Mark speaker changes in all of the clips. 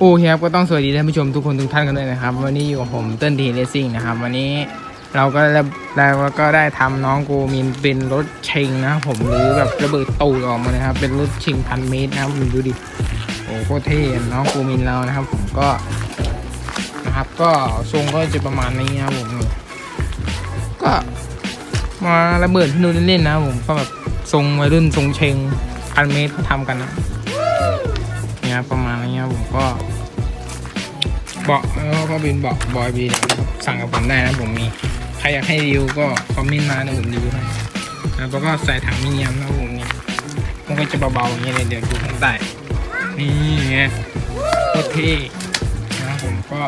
Speaker 1: โอเคครับก็ต้องสวัสดีท่านผู้ชมทุกคนทุกท่านกันด้วยนะครับ วันนี้อยู่กับผมเติ้ลทีเลสซิ่งนะครับ วันนี้เราก็ได้เราก็ได้ทำน้องกูมินเป็นรถเชงนะครับผมหรือแบบระเบิดตูดออกมาเลยครับ เป็นรถเชงพันเมตรนะครับดูดิโอ้โคตรเท่น้องกูมินเรานะครับ ผมก็นะครับก็ทรงก็จะประมาณนี้นะครับผมก็มาระเบิดให้ดูเล่นๆนะผมก็แบบทรงวัยรุ่นทรงเชงพันเมตรเขาทำกันนะ นี่ยประมาณนี้ครับผมก็เบาะแล้วก็เป็นเบาะบอยบีนะครับสั่งกับผมได้นะผมมีใครอยากให้รีวิวก็คอมเมนต์มาเดี๋ยวผมรีวิวให้นะแล้วก็ใส่ถังมิเนียมนะผมนี่มันก็จะเบาๆอย่างนี้เลยเดี๋ยวดูข้างใต้นี่ไงโคตรเท่นะผมก็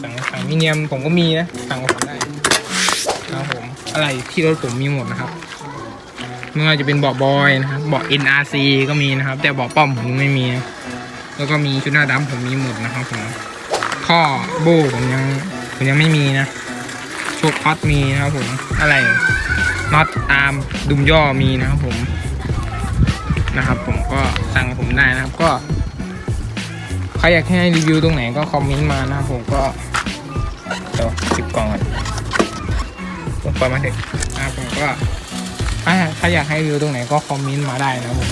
Speaker 1: สั่งถังมิเนียมผมก็มีนะสั่งกับผมได้นะผมอะไรที่รถผมมีหมดนะครับไม่ว่าจะเป็นเบาะบอยนะครับเบาะ NRC ก็มีนะครับ แต่เบาะป้อมผมไม่มีนะ แล้วก็มีชุดหน้าดำผมมีหมดนะครับผมท่อโบผมยังผมยังไม่มีนะโชคพัดมีนะครับผมอะไรน็อตอาร์มดุมย่อมีนะครับผมนะครับ ผมก็สั่งผมได้นะครับก็ใครอยากให้รีวิวตรงไหนก็คอมเมนต์มานะครับผมก็เดี๋ยวจิบกล่องก่อนผมปล่อยมาเถอะนะครับผมก็ถ้าถ้าอยากให้รีวิวตรงไหนก็คอมเมนต์มาได้นะผม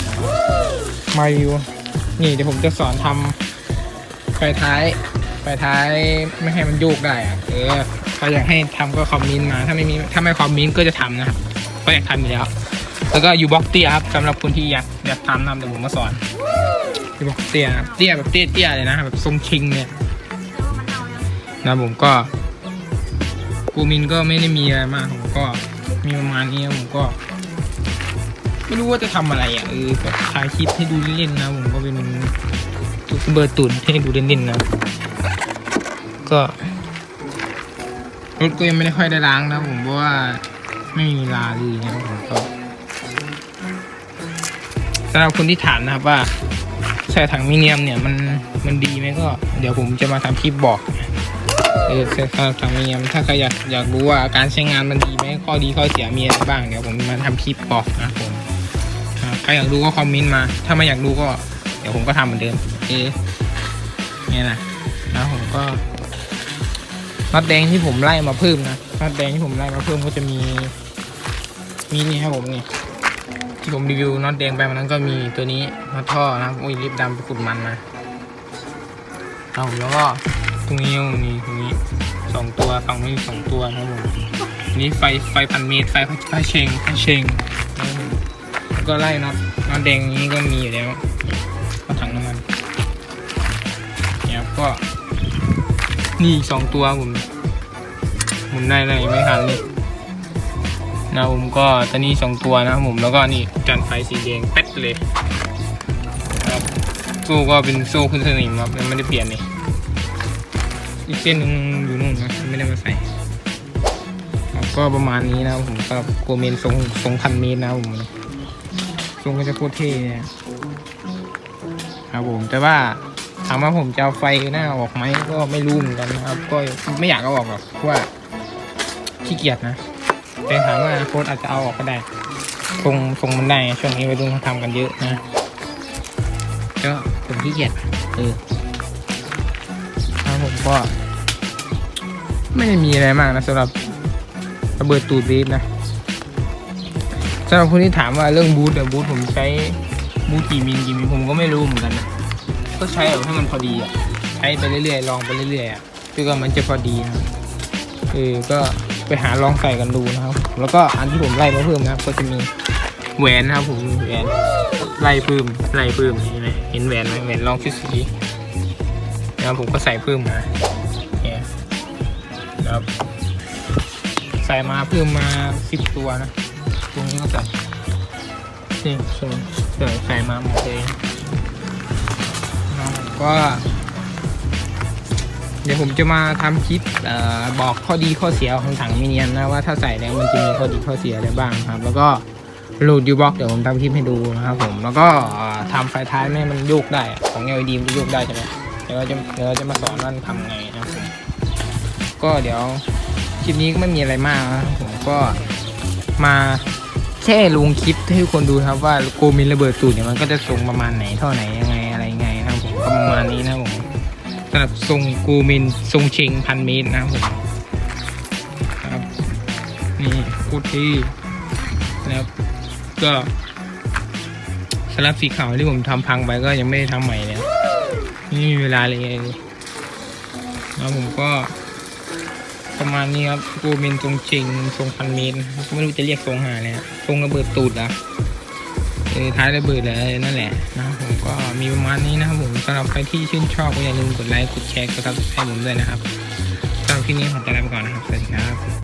Speaker 1: มารีวิว นี่เดี๋ยวผมจะสอนทำไฟท้ายไฟท้ายไม่ให้มันโยกได้อะเออถ้าอยากให้ทำก็คอมเมนต์มา ถ้าไม่มีถ้าไม่คอมเมนต์ก็จะทำนะครับก็อยากทำอยู่แล้ว แล้วก็ยูบ็อกเตี้ยครับสำหรับคนที่อยากอยากทำทำเดี๋ยวผมมาสอนยูบ็อกเตี้ยเตี้ยแบบเตี้ยเตี้ยเลยนะแบบทรงชิงเนี่ยนะผมก็กูมินก็ไม่ได้มีอะไรมากผมก็มีประมาณนี้ผมก็ ไม่รู้ว่าจะทำอะไรอะเออแบบถ่ายคลิปให้ดูเล่นๆนะผมก็เป็นยูทูบเบอร์ตุนให้ดูเล่นๆนะ ก็รถก็ยังไม่ได้ค่อยได้ล้างนะผมเพราะว่าไม่มีเวลาเลยนะผมก็สำหรับคนที่ถามนะครับว่าใส่ถังมิเนียมเนี่ยมันมันดีไหมก็ เดี๋ยวผมจะมาทำคลิปบอกเออใส่ถังมิเนียมถ้าใครอยากอยากรู้ว่าการใช้งานมันดีไหมข้อดีข้อเสียมีอะไรบ้างเดี๋ยวผมมาทำคลิปบอกนะผม ใครอยากดูก็คอมเมนต์มา ถ้าไม่อยากดูก็ เดี๋ยวผมก็ทำเหมือนเดิมเอ๊เนี่ยนะแล้วผมก็น็อตแดงที่ผมไล่มาเพิ่มนะน็อตแดงที่ผมไล่มาเพิ่มก็จะมี มีนี่ครับผมนี่ที่ผมรีวิวน็อตแดงไปวันนั้นก็มีตัวนี้น็อตท่อนะครับโอ้ยลิปดำไปขุดมันมาเอาแล้วก็ตรงนี้นี่ตรงนี้สองตัวฝั่งนี้สองตัวนะครับผมนนี้ไฟไฟพันเมตรไฟไฟเชงไฟเชงนะผม ก็ไล่น็อตน็อตแดงนี้ก็มีอยู่แล้วก็ถังน้ำมันเนี่ยครับก็นี่อีกสองตัวผมหมุนได้เลยไม่ทันเลยนะผมก็ตอนนี้สองตัวนะครับผมแล้วก็นี่จานไฟสีแดงเป๊ดเลยครับโซ่ก็เป็นโซ่ขึ้นสนิมครับยังไม่ได้เปลี่ยนเลยอีกเส้นหนึงอยู่นู่นนะไม่ได้มาใส่ครับก็ประมาณนี้นะครับผมก็โกเมนทรงทรงพันเมตรนะครับผม ทรงก็จะโคตรเท่เนี่ยครับผมแต่ว่าถามว่าผมจะเอาไฟหน้าออกไหมก็ไม่รู้เหมือนกันนะครับ ก็ไม่อยากเอาออกหรอกเพราะว่าขี้เกียจนะแต่ถามว่าโค้ดอาจจะเอาออกก็ได้ทรงทรงมันได้ช่วงนี้วัยรุ่นเขาทำกันเยอะนะก็ผมขี้เกียจเออแล้วผมก็ ไม่ได้มีอะไรมากนะสำหรับระเบิดตูดรีฟนะ สำหรับคนที่ถามว่าเรื่องบูทเดี๋ยวบูทผมใช้บูทกี่มิลกี่มิลผมก็ไม่รู้เหมือนกันนะก็ใช้แบบให้มันพอดีอะใช้ไปเรื่อยๆลองไปเรื่อยๆอะคือก็มันจะพอดีนะครับเออก็ไปหาลองใส่กันดูนะครับ แล้วก็อันที่ผมไล่มาเพิ่มนะครับ ก็จะมีแหวนนะครับผมแหวนไล่เพิ่มไล่เพิ่มเห็นไหมเห็นแหวนไหมแหวนลองฟิสสีนะครับผมก็ใส่เพิ่มมาเนี่ยครับใส่มาเพิ่มมาสิบตัวนะ ตรงนี้ก็ใส่นี่ใช่ไหมใส่ใส่มาหมดเลยนะผมก็ เดี๋ยวผมจะมาทำคลิปออบอกข้อดีข้อเสียของถังมิเนียนนะว่าถ้าใส่แล้วมันจะมีข้อดีข้อเสียอะไรบ้างครับ แล้วก็โหลดยูบ็อกเดี๋ยวผมทำคลิปให้ดูนะครับผมแล้วก็ทำไฟท้ายให้มันโยกได้ของ LED มันจะโยกได้ใช่ไหมเดี๋ยวเราจะเดี๋ยวเราจะมาสอนว่าทำไงนะครับก็เดี๋ยวคลิปนี้ก็ไม่มีอะไรมากนะครับผมก็ มาแค่ลงคลิปให้คนดูครับว่าโกมินระเบิดตูดเนี่ยมันก็จะทรงประมาณไหนเท่าไหนยังไงอะไรไงนะครับผมประมาณนี้นะผมสำหรับทรงกูมินทรงเชงพันเมตรนะครับผมครับนี่พูดที่นะครับก็สลับสีขาวที่ผมทำพังไปก็ยังไม่ได้ทำใหม่เนี่ยไม่มีเวลาเลยแล้วผมก็ ประมาณนี้ครับกูมินทรงชิงทรงพันเมตรไม่รู้จะเรียกทรงหาเนี่ยทรงระเบิดตูดเหรอะเออท้ายระเบิดเลยนั่นแหละนะครับผมก็มีประมาณนี้นะครับผมสำหรับใครที่ชื่นชอบก็อย่าลืมกดไลค์กดแชร์กดซับสไครต์ผมด้วยนะครับสำหรับที่นี้ผมจะลาไปก่อนนะครับสวัสดีครับ